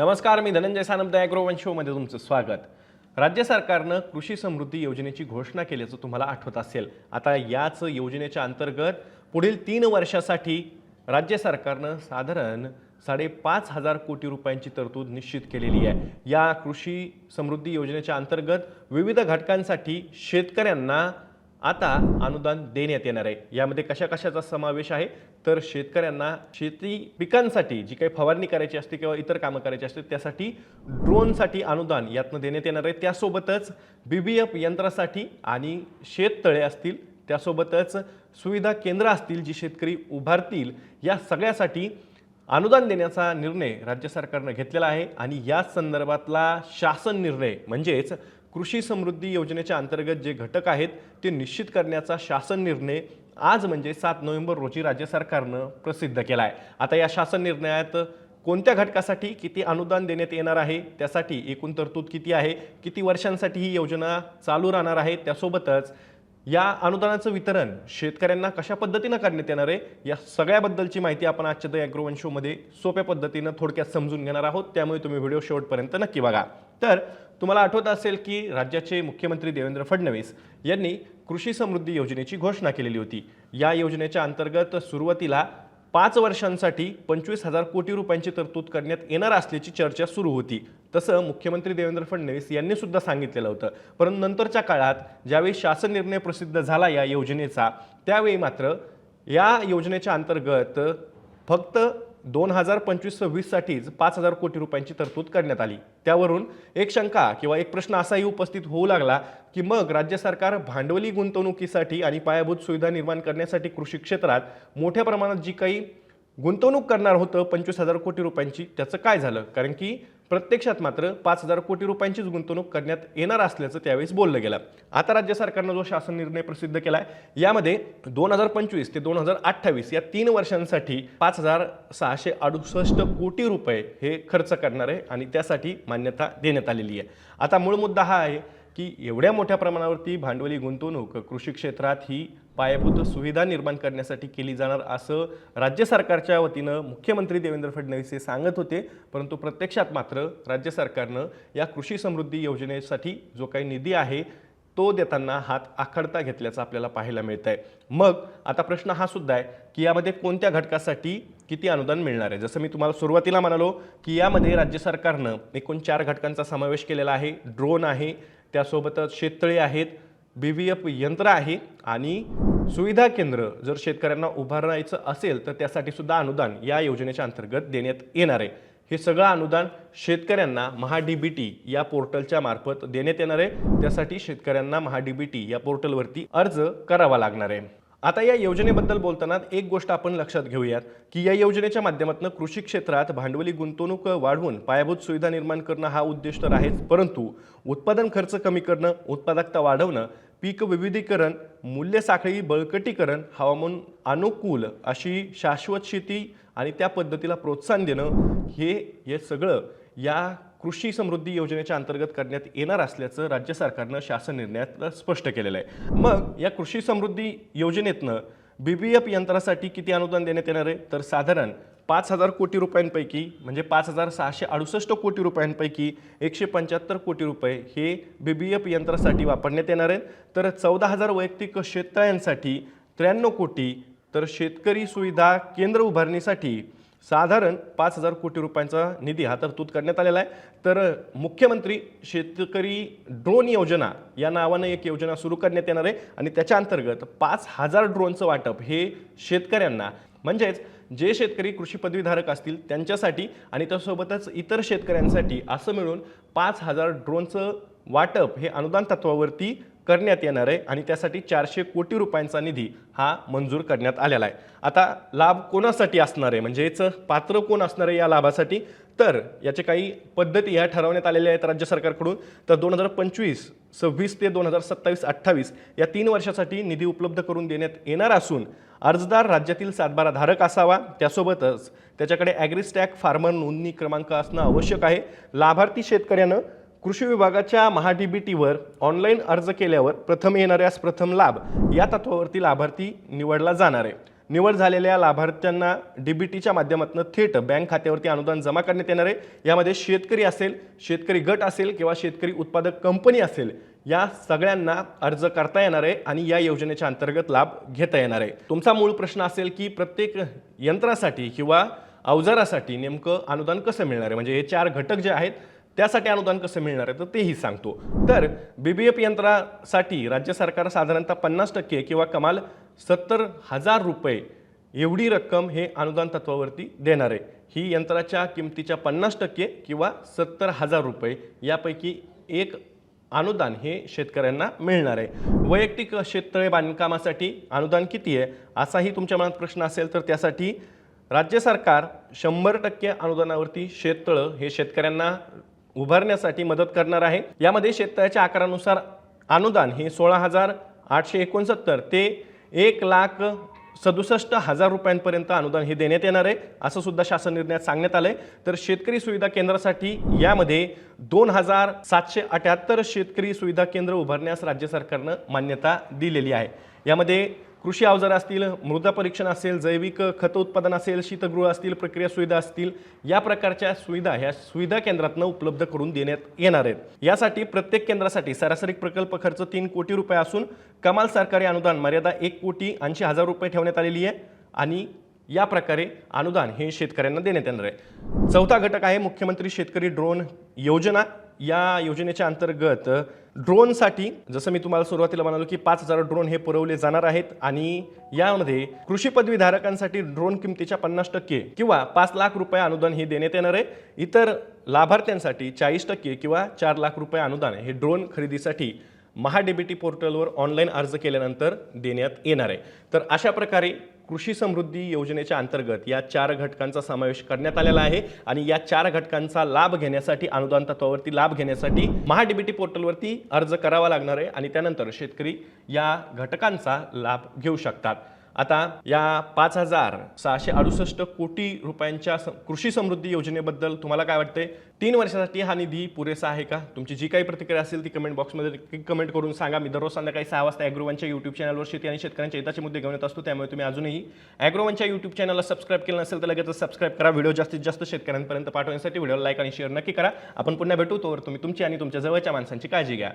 नमस्कार मी धनंजय सानप ॲग्रोवन शोमध्ये तुमचं स्वागत. राज्य सरकारनं कृषी समृद्धी योजनेची घोषणा केल्याचं तुम्हाला आठवत असेल. आता याच योजनेच्या अंतर्गत पुढील तीन वर्षासाठी राज्य सरकारनं साधारण साडेपाच हजार कोटी रुपयांची तरतूद निश्चित केलेली आहे. या कृषी समृद्धी योजनेच्या अंतर्गत विविध घटकांसाठी शेतकऱ्यांना आता अनुदान देण्यात येणार आहे. यामध्ये कशा कशाचा समावेश आहे? तर शेतकऱ्यांना शेती पिकांसाठी जी काही फवारणी करायची असते किंवा इतर कामं करायची असते त्यासाठी ड्रोनसाठी अनुदान यातनं देण्यात येणार आहे. त्यासोबतच बी बी एफ यंत्रासाठी आणि शेततळे असतील त्यासोबतच सुविधा केंद्र असतील जी शेतकरी उभारतील या सगळ्यासाठी अनुदान देण्याचा निर्णय राज्य सरकारनं घेतलेला आहे. आणि याच संदर्भातला शासन निर्णय म्हणजेच कृषी समृद्धी योजनेच्या अंतर्गत जे घटक आहेत ते निश्चित करण्याचा शासन निर्णय आज म्हणजे सात नोव्हेंबर रोजी राज्य सरकारनं प्रसिद्ध केला आहे आता या शासन निर्णयात कोणत्या घटकासाठी किती अनुदान देण्यात येणार आहे त्यासाठी एकूण तरतूद किती आहे किती वर्षांसाठी ही योजना चालू राहणार आहे त्यासोबतच या अनुदानाचं वितरण शेतकऱ्यांना कशा पद्धतीनं करण्यात येणार आहे या सगळ्याबद्दलची माहिती आपण आजच्या द ॲग्रोवन शोमध्ये सोप्या पद्धतीनं थोडक्यात समजून घेणार आहोत. त्यामुळे तुम्ही व्हिडिओ शेवटपर्यंत नक्की बघा. तर तुम्हाला आठवत असेल की राज्याचे मुख्यमंत्री देवेंद्र फडणवीस यांनी कृषी समृद्धी योजनेची घोषणा केलेली होती. या योजनेच्या अंतर्गत सुरुवातीला पाच वर्षांसाठी पंचवीस हजार कोटी रुपयांची तरतूद करण्यात येणार असल्याची चर्चा सुरू होती. तसं मुख्यमंत्री देवेंद्र फडणवीस यांनी सुद्धा सांगितलेलं होतं. परंतु नंतरच्या काळात ज्यावेळी शासन निर्णय प्रसिद्ध झाला या योजनेचा त्यावेळी मात्र या योजनेच्या अंतर्गत फक्त दोन हजार पंचवीस सव्वीससाठीच पाच हजार कोटी रुपयांची तरतूद करण्यात आली. त्यावरून एक शंका किंवा एक प्रश्न असाही उपस्थित होऊ लागला की मग राज्य सरकार भांडवली गुंतवणुकीसाठी आणि पायाभूत सुविधा निर्माण करण्यासाठी कृषी क्षेत्रात मोठ्या प्रमाणात जी काही गुंतवणूक करणार होतं पंचवीस हजार कोटी रुपयांची त्याचं काय झालं? कारण की प्रत्यक्षात मात्र पाच हजार कोटी रुपयांचीच गुंतवणूक करण्यात येणार असल्याचं त्यावेळेस बोललं गेलं. आता राज्य सरकारनं जो शासन निर्णय प्रसिद्ध केला आहे यामध्ये दोन हजार पंचवीस ते दोन हजार अठ्ठावीस या तीन वर्षांसाठी पाच हजार सहाशे अडुसष्ट कोटी रुपये हे खर्च करणार आहे आणि त्यासाठी मान्यता देण्यात आलेली आहे. आता मूळ मुद्दा हा आहे की एवढ्या मोठ्या प्रमाणावरती भांडवली गुंतवणूक कृषी क्षेत्रात ही पायाभूत सुविधा निर्माण करण्यासाठी केली जाणार असं राज्य सरकारच्या वतीनं मुख्यमंत्री देवेंद्र फडणवीस हे सांगत होते. परंतु प्रत्यक्षात मात्र राज्य सरकारनं या कृषी समृद्धी योजनेसाठी जो काही निधी आहे तो देताना हात आखडता घेतल्याचं आपल्याला पाहायला मिळत आहे मग आता प्रश्न हा सुद्धा आहे की यामध्ये कोणत्या घटकासाठी किती अनुदान मिळणार आहे? जसं मी तुम्हाला सुरुवातीला म्हणालो की यामध्ये राज्य सरकारनं एकूण चार घटकांचा समावेश केलेला आहे. ड्रोन आहे त्यासोबतच शेततळे आहेत बी व्ही एफ यंत्र आहे आणि सुविधा केंद्र. जर शेतकऱ्यांना उभारायचं असेल तर त्यासाठी सुद्धा अनुदान या योजनेच्या अंतर्गत देण्यात येणार आहे. हे सगळं अनुदान शेतकऱ्यांना महाडीबीटी बी टी या पोर्टलच्या मार्फत देण्यात येणार आहे. त्यासाठी शेतकऱ्यांना महाडीबीटी बी टी या पोर्टलवरती अर्ज करावा लागणार आहे. आता या योजनेबद्दल बोलताना एक गोष्ट आपण लक्षात घेऊयात की या योजनेच्या माध्यमातून कृषी क्षेत्रात भांडवली गुंतवणूक वाढवून पायाभूत सुविधा निर्माण करणं हा उद्दिष्ट तर आहेच परंतु उत्पादन खर्च कमी करणं उत्पादकता वाढवणं पीक विविधीकरण मूल्य साखळी बळकटीकरण हवामान अनुकूल अशी शाश्वत शेती आणि त्या पद्धतीला प्रोत्साहन देणं हे हे सगळं या कृषी समृद्धी योजनेच्या अंतर्गत करण्यात येणार असल्याचं राज्य सरकारनं शासन निर्णयात स्पष्ट केलेलं आहे. मग या कृषी समृद्धी योजनेतनं बी बी एफ यंत्रासाठी किती अनुदान देण्यात येणार आहे? तर साधारण पाच हजार कोटी रुपयांपैकी म्हणजे पाच हजार सहाशे अडुसष्ट कोटी रुपयांपैकी एकशे पंच्याहत्तर कोटी रुपये हे बी बी एफ यंत्रासाठी वापरण्यात येणार आहेत. तर चौदा हजार वैयक्तिक शेततळ्यांसाठी त्र्याण्णव कोटी तर शेतकरी सुविधा केंद्र उभारणीसाठी साधारण पाच हजार कोटी रुपयांचा निधी हा तरतूद करण्यात आलेला आहे. तर मुख्यमंत्री शेतकरी ड्रोन योजना या नावानं एक योजना सुरू करण्यात येणार आहे आणि त्याच्या अंतर्गत पाच हजार ड्रोनचं वाटप हे शेतकऱ्यांना म्हणजेच जे शेतकरी कृषी पदवीधारक असतील त्यांच्यासाठी आणि त्यासोबतच इतर शेतकऱ्यांसाठी असं मिळून पाच हजार ड्रोनचं वाटप हे अनुदान तत्वावरती करण्यात येणार आहे आणि त्यासाठी चारशे कोटी रुपयांचा निधी हा मंजूर करण्यात आलेला आहे. आता लाभ कोणासाठी असणार आहे? म्हणजेच पात्र कोण असणार आहे या लाभासाठी? तर याचे काही पद्धती ह्या ठरवण्यात आलेल्या आहेत राज्य सरकारकडून. तर दोन हजार पंचवीस सव्वीस ते दोन हजार सत्तावीस अठ्ठावीस या तीन वर्षासाठी निधी उपलब्ध करून देण्यात येणार असून अर्जदार राज्यातील सातबारा धारक असावा. त्यासोबतच त्याच्याकडे ॲग्रिस्टॅक फार्मर नोंदणी क्रमांक असणं आवश्यक आहे. लाभार्थी शेतकऱ्यानं कृषी विभागाच्या महा बी टीवर ऑनलाईन अर्ज केल्यावर प्रथम येणाऱ्यास प्रथम लाभ या तत्वावरती लाभार्थी निवडला जाणार आहे. निवड झालेल्या लाभार्थ्यांना डीबीटीच्या माध्यमातून थेट बँक खात्यावरती अनुदान जमा करण्यात येणार आहे. यामध्ये शेतकरी असेल शेतकरी गट असेल किंवा शेतकरी उत्पादक कंपनी असेल या सगळ्यांना अर्ज करता येणार आहे आणि या योजनेच्या अंतर्गत लाभ घेता येणार आहे. तुमचा मूळ प्रश्न असेल की प्रत्येक यंत्रासाठी किंवा अवजारासाठी नेमकं अनुदान कसं मिळणार आहे? म्हणजे हे चार घटक जे आहेत त्यासाठी अनुदान कसं मिळणार आहे तर तेही सांगतो. तर बी बी एफ यंत्रासाठी राज्य सरकार साधारणतः पन्नास टक्के किंवा कमाल सत्तर हजार रुपये एवढी रक्कम हे अनुदान तत्वावरती देणार आहे. ही यंत्राच्या किमतीच्या पन्नास टक्के किंवा सत्तर हजार रुपये यापैकी एक अनुदान हे शेतकऱ्यांना मिळणार आहे. वैयक्तिक शेततळे बांधकामासाठी अनुदान किती आहे असाही तुमच्या मनात प्रश्न असेल तर त्यासाठी राज्य सरकार शंभर टक्के अनुदानावरती शेततळं हे शेतकऱ्यांना उभारण्यासाठी मदत करणार आहे. यामध्ये शेततळ्याच्या आकारानुसार अनुदान हे सोळा हजार आठशे एकोणसत्तर ते एक लाख सदुसष्ट हजार रुपयांपर्यंत अनुदान हे देण्यात येणार आहे. असं सुद्धा शासन निर्णयात सांगण्यात आलंय. तर शेतकरी सुविधा केंद्रासाठी यामध्ये दोन हजार सातशे अठ्याहत्तर शेतकरी सुविधा केंद्र उभारण्यास राज्य सरकारनं मान्यता दिलेली आहे. यामध्ये कृषी अवजार असतील मृदा परीक्षण असेल जैविक खत उत्पादन असेल शीतगृह असतील प्रक्रिया सुविधा असतील या प्रकारच्या सुविधा ह्या सुविधा केंद्रातनं उपलब्ध करून देण्यात येणार आहेत. यासाठी प्रत्येक केंद्रासाठी सरासरी प्रकल्प खर्च तीन कोटी रुपये असून कमाल सरकारी अनुदान मर्यादा एक कोटी ऐंशी हजार रुपये ठेवण्यात आलेली आहे आणि या प्रकारे अनुदान हे शेतकऱ्यांना देण्यात येणार आहे. चौथा घटक आहे मुख्यमंत्री शेतकरी ड्रोन योजना. या योजनेच्या अंतर्गत ड्रोनसाठी जसं मी तुम्हाला सुरुवातीला म्हणालो की पाच हजार ड्रोन हे पुरवले जाणार आहेत आणि यामध्ये कृषी पदवीधारकांसाठी ड्रोन किमतीच्या पन्नास टक्के किंवा पाच लाख रुपये अनुदान हे देण्यात येणार आहे. इतर लाभार्थ्यांसाठी चाळीस टक्के किंवा चार लाख रुपये अनुदान हे ड्रोन खरेदीसाठी महाडेबिटी पोर्टलवर ऑनलाईन अर्ज केल्यानंतर देण्यात येणार आहे. तर अशा प्रकारे कृषी समृद्धी योजनेच्या अंतर्गत या चार घटकांचा समावेश करण्यात आलेला आहे आणि या चार घटकांचा लाभ घेण्यासाठी अनुदान तत्वावरती लाभ घेण्यासाठी महाडीबीटी पोर्टलवरती अर्ज करावा लागणार आहे आणि त्यानंतर शेतकरी या घटकांचा लाभ घेऊ शकतात. आता या पाच हजार सहाशे अडुसष्ट कोटी रुपयांच्या कृषी समृद्धी योजनेबद्दल तुम्हाला काय वाटतंय? तीन वर्षासाठी हा निधी पुरेसा आहे का? तुमची जी काही प्रतिक्रिया असेल ती कमेंट बॉक्समध्ये कमेंट करून सांगा. मी दररोज संध्याकाळी सहा वाजता ॲग्रोवनच्या यूट्यूब चॅनलवर शेती आणि शेतकऱ्यांच्या हिताचे मुद्दे घेऊन येत असतो त्यामुळे तुम्ही अजूनही ॲग्रोवनच्या यूट्यूब चॅनलला सबस्क्राईब केलं नसेल तर लगेच सबस्क्राईब करा. व्हिडिओ जास्तीत जास्त शेतकऱ्यांपर्यंत पाठवण्यासाठी व्हिडिओला लाईक आणि शेअर नक्की करा. आपण पुन्हा भेटू तोवर तुम्ही तुमची आणि तुमच्या जवळच्या माणसांची काळजी घ्या.